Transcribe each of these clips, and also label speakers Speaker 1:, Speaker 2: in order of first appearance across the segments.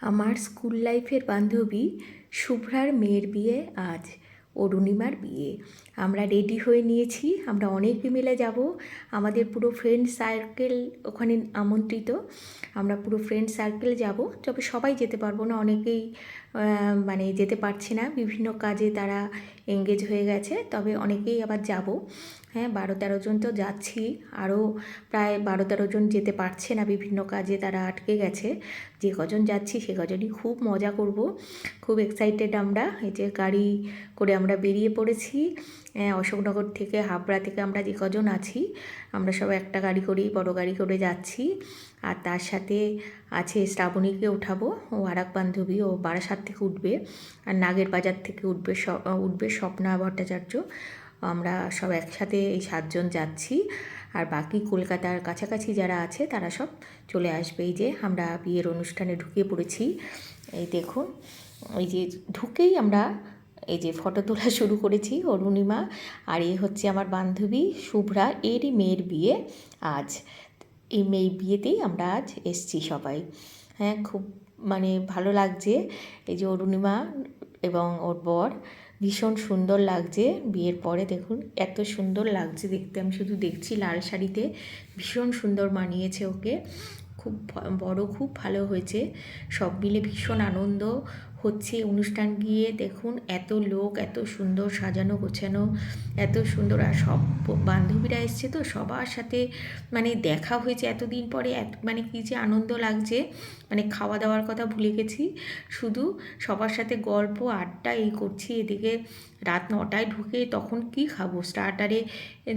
Speaker 1: আমার স্কুল লাইফের বান্ধবী শুভ্রার মেয়ের বিয়ে, আজ অরুণিমার বিয়ে। আমরা রেডি হয়ে নিয়েছি, আমরা অনেক মিলে যাব। আমাদের পুরো ফ্রেন্ড সার্কেল ওখানে আমন্ত্রিত। আমরা পুরো ফ্রেন্ড সার্কেল যাব, তবে সবাই যেতে পারব না, অনেকেই মানে যেতে পারছে না। বিভিন্ন কাজে তারা এঙ্গেজ হয়ে গেছে। তবে অনেকেই আবার যাব। হ্যাঁ বারো তেরো জন তো যাচ্ছি। আরও প্রায় বারো তেরো জন যেতে পারছে না। বিভিন্ন কাজে তারা আটকে গেছে। যে কজন যাচ্ছি সে কজনই খুব মজা করব। খুব এক্সাইটেড আমরা। এই যে গাড়ি করে আমরা বেরিয়ে পড়েছি। আহ, অশোকনগর থেকে হাবড়া থেকে আমরা যে কজন আছি আমরা সব একটা গাড়ি করেই বড় গাড়ি করে যাচ্ছি। আর তার সাথে আছে শ্রাবণীকে উঠাবো। ও আর এক বান্ধবী, ও বারাসাত থেকে উঠবে। আর নাগের বাজার থেকে উঠবে উঠবে স্বপ্না ভট্টাচার্য। আমরা সব একসাথে এই সাতজন যাচ্ছি। আর বাকি কলকাতার কাছাকাছি যারা আছে, তারা সব চলে আসবে। এই যে আমরা বিয়ের অনুষ্ঠানে ঢুকে পড়েছি। এই দেখুন, এই যে ঢুকেই আমরা এই যে ফটো তোলা শুরু করেছি অরুণিমা। আর এই হচ্ছে আমার বান্ধবী শুভ্রা, এরই মেয়ের বিয়ে আজ। এই মেয়ে বিয়েতেই আমরা আজ এসছি সবাই। হ্যাঁ খুব মানে ভালো লাগছে এই যে অরুণিমা এবং ওর বর। ভীষণ সুন্দর লাগছে বিয়ের পরে, দেখুন, এত সুন্দর লাগছে দেখতে। আমি শুধু দেখছি লাল শাড়িতে, ভীষণ সুন্দর মানিয়েছে ওকে। খুব বড় খুব ভালো হয়েছে। সব মিলে ভীষণ আনন্দ। হচ্ছে অনুষ্ঠান গিয়ে দেখুন এত লোক, এত সুন্দর সাজানো, গোছানো, এত সুন্দর। আর সব বান্ধবীরা এসছে তো, সবার সাথে মানে দেখা হয়েছে এতদিন পরে, এত মানে কী যে আনন্দ লাগছে। মানে খাওয়া দাওয়ার কথা ভুলে গেছি। শুধু সবার সাথে গল্প, আড্ডা এই করছি, এদিকে রাত নটায় ঢুকে তখন কি খাব? স্টার্টারে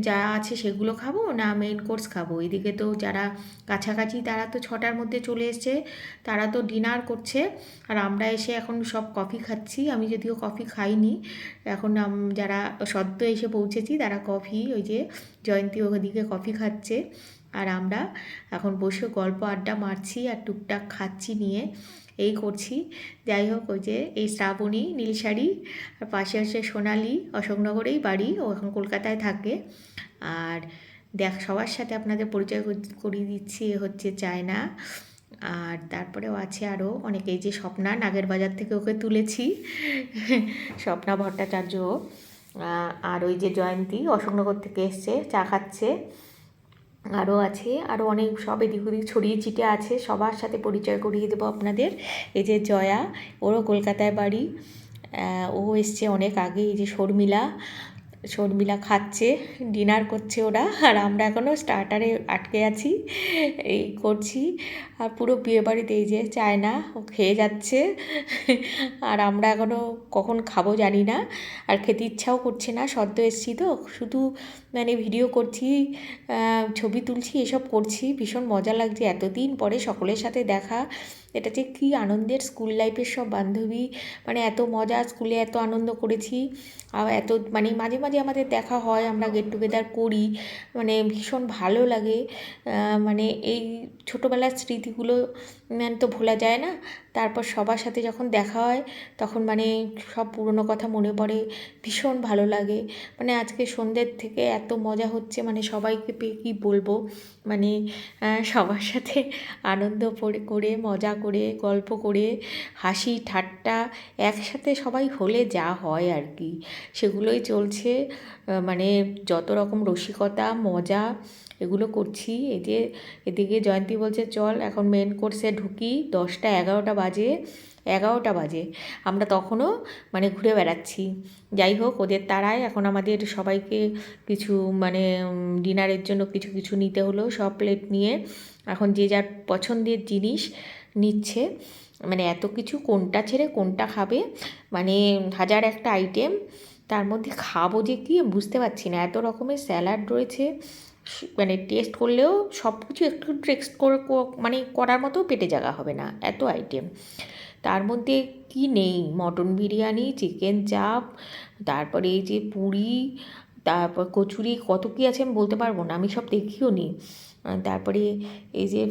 Speaker 1: যা আছে সেগুলো খাব না মেইন কোর্স খাব? এদিকে তো যারা কাছাকাছি তারা তো ছটার মধ্যে চলে এসছে, তারা তো ডিনার করছে। আর আমরা এসে এখন সব কফি খাচ্ছি। আমি যদিও কফি খাইনি, এখন যারা সদ্য এসে পৌঁছেছি তারা কফি, ওই যে জয়ন্তী ওদিকে কফি খাচ্ছে। আর আমরা এখন বসে গল্প আড্ডা মারছি আর টুকটাক খাচ্ছি নিয়ে, এই করছি। যাই হোক, ওই যে এই শ্রাবণী, নীলশাড়ি, আর পাশে হচ্ছে সোনালি, অশোকনগরেই বাড়ি, ও এখন কলকাতায় থাকে। আর দেখ, সবার সাথে আপনাদের পরিচয় করিয়ে দিচ্ছি হচ্ছে চায়না। আর তারপরেও আছে আরও অনেকে যে স্বপ্না, নাগের বাজার থেকে ওকে তুলেছি। স্বপ্না ভট্টাচার্য আর ওই যে জয়ন্তী অশোকনগর থেকে এসছে, চা খাচ্ছে। আরও আছে আরও অনেক সব এদিক ওদিক ছড়িয়ে ছিটে আছে, সবার সাথে পরিচয় করিয়ে দেবো আপনাদের। এই যে জয়া, ওরও কলকাতায় বাড়ি ও এসছে অনেক আগে, এই যে শর্মিলা শর্মিলা খাচ্ছে, ডিনার করছে ওরা, আর আমরা এখনও স্টার্টারে আটকে আছি, এই করছি। আর পুরো বিয়ে বাড়িতে এই যে চায় না ও খেয়ে যাচ্ছে। আর আমরা এখনও কখন খাব জানি না, আর খেতে ইচ্ছাও করছে না, সদ্য এসছি তো, শুধু মানে ভিডিও করছি ছবি তুলছি, এসব করছি। ভীষণ মজা লাগছে, এতদিন পরে সকলের সাথে দেখা। এটা যে কী আনন্দের স্কুল লাইফের সব বান্ধবী মানে এত মজা স্কুলে এত আনন্দ করেছি। আর এত মানে মাঝে মাঝে আমাদের দেখা হয়, আমরা গেট টুগেদার করি মানে ভীষণ ভালো লাগে। মানে এই ছোটোবেলার স্মৃতিগুলো মানে তো ভোলা যায় না? তারপর সবার সাথে যখন দেখা হয়, তখন মানে সব পুরনো কথা মনে পড়ে, ভীষণ ভালো লাগে। মানে আজকে সন্ধ্যের থেকে এত মজা হচ্ছে মানে সবাইকে পেয়ে কী বলব? মানে সবার সাথে আনন্দ করে, মজা করে, গল্প করে, হাসি, ঠাট্টা, একসাথে সবাই হলে যা হয় আর কি। সেগুলোই চলছে। মানে যত রকম রসিকতা, মজা এগুলো করছি। এই যে এদিকে জয়ন্তী বলছে, চল, এখন মেন কোর্সে ঢুকি, দশটা, এগারোটা বাজে এগারোটা বাজে। আমরা তখনও মানে ঘুরে বেড়াচ্ছি। যাই হোক, ওদের তারায় এখন আমাদের সবাইকে কিছু মানে ডিনারের জন্য কিছু কিছু নিতে হলো। সব প্লেট নিয়ে এখন যে যার পছন্দের জিনিস নিচ্ছে। মানে এত কিছু কোনটা ছেড়ে কোনটা খাবে? মানে হাজার একটা আইটেম তার মধ্যে খাব যে কি? বুঝতে পারছি না। এত রকমের স্যালাড রয়েছে। মানে টেস্ট করলেও সব কিছু একটু টেক্সট করে মানে করার মতো পেটে জায়গা হবে না, এত আইটেম তার মধ্যে কি নেই? মটন বিরিয়ানি চিকেন চাপ তারপরে এই যে পুরি, তারপর কচুরি, কত কী আছে আমি বলতে পারব না, আমি সব দেখিও নি। তারপরে এই যে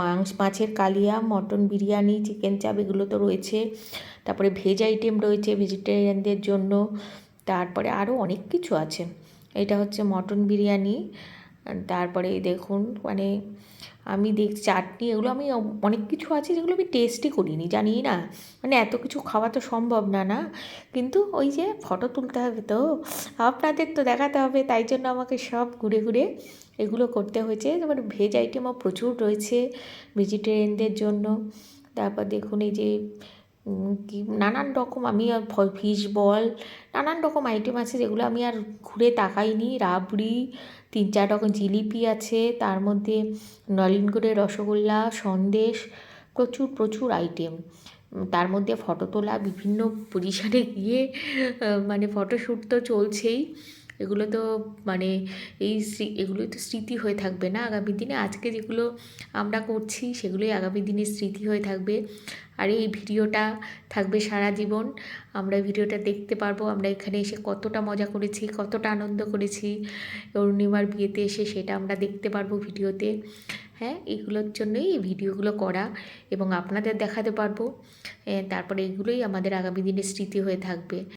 Speaker 1: মাংস, মাছের কালিয়া, মটন বিরিয়ানি চিকেন চাপ এগুলো তো রয়েছে। তারপরে ভেজ আইটেম রয়েছে ভেজিটেরিয়ানদের জন্য। তারপরে আরও অনেক কিছু আছে। এটা হচ্ছে মটন বিরিয়ানি। তারপরে দেখুন মানে আমি দেখ, চাটনি এগুলো আমি অনেক কিছু আছে যেগুলো আমি টেস্টই করিনি জানি না। মানে এত কিছু খাওয়া তো সম্ভব না না? কিন্তু ওই যে ফটো তুলতে হবে তো। আপনাদের তো দেখাতে হবে, তাই জন্য আমাকে সব ঘুরে ঘুরে এগুলো করতে হয়েছে। তারপরে ভেজ আইটেমও প্রচুর রয়েছে ভেজিটেরিয়ানদের জন্য। তারপর দেখুন এই যে কি, নানান রকম আমি ফিশ বল নানান রকম আইটেম আছে যেগুলো আমি আর ঘুরে তাকাইনি। রাবড়ি, তিন চার রকম জিলিপি আছে, তার মধ্যে নলেনগুড়ের রসগোল্লা, সন্দেশ, প্রচুর প্রচুর আইটেম তার মধ্যে ফটো তোলা বিভিন্ন পজিশানে গিয়ে মানে ফটোশ্যুট তো চলছেই। এগুলো তো মানে এই এগুলোই তো স্মৃতি হয়ে থাকবে না আগামী দিনে। আজকে যেগুলো আমরা করছি সেগুলোই আগামী দিনে স্মৃতি হয়ে থাকবে। আর এই ভিডিওটা থাকবে সারা জীবন। আমরা ভিডিওটা দেখতে পারব। আমরা এখানে এসে কতটা মজা করেছি, কতটা আনন্দ করেছি। অরুণিমার বিয়েতে এসে সেটা আমরা দেখতে পারব ভিডিওতে। হ্যাঁ এগুলোর জন্যই এই ভিডিওগুলো করা এবং আপনাদের দেখাতে পারব। তারপরে এগুলোই আমাদের আগামী দিনে স্মৃতি হয়ে থাকবে।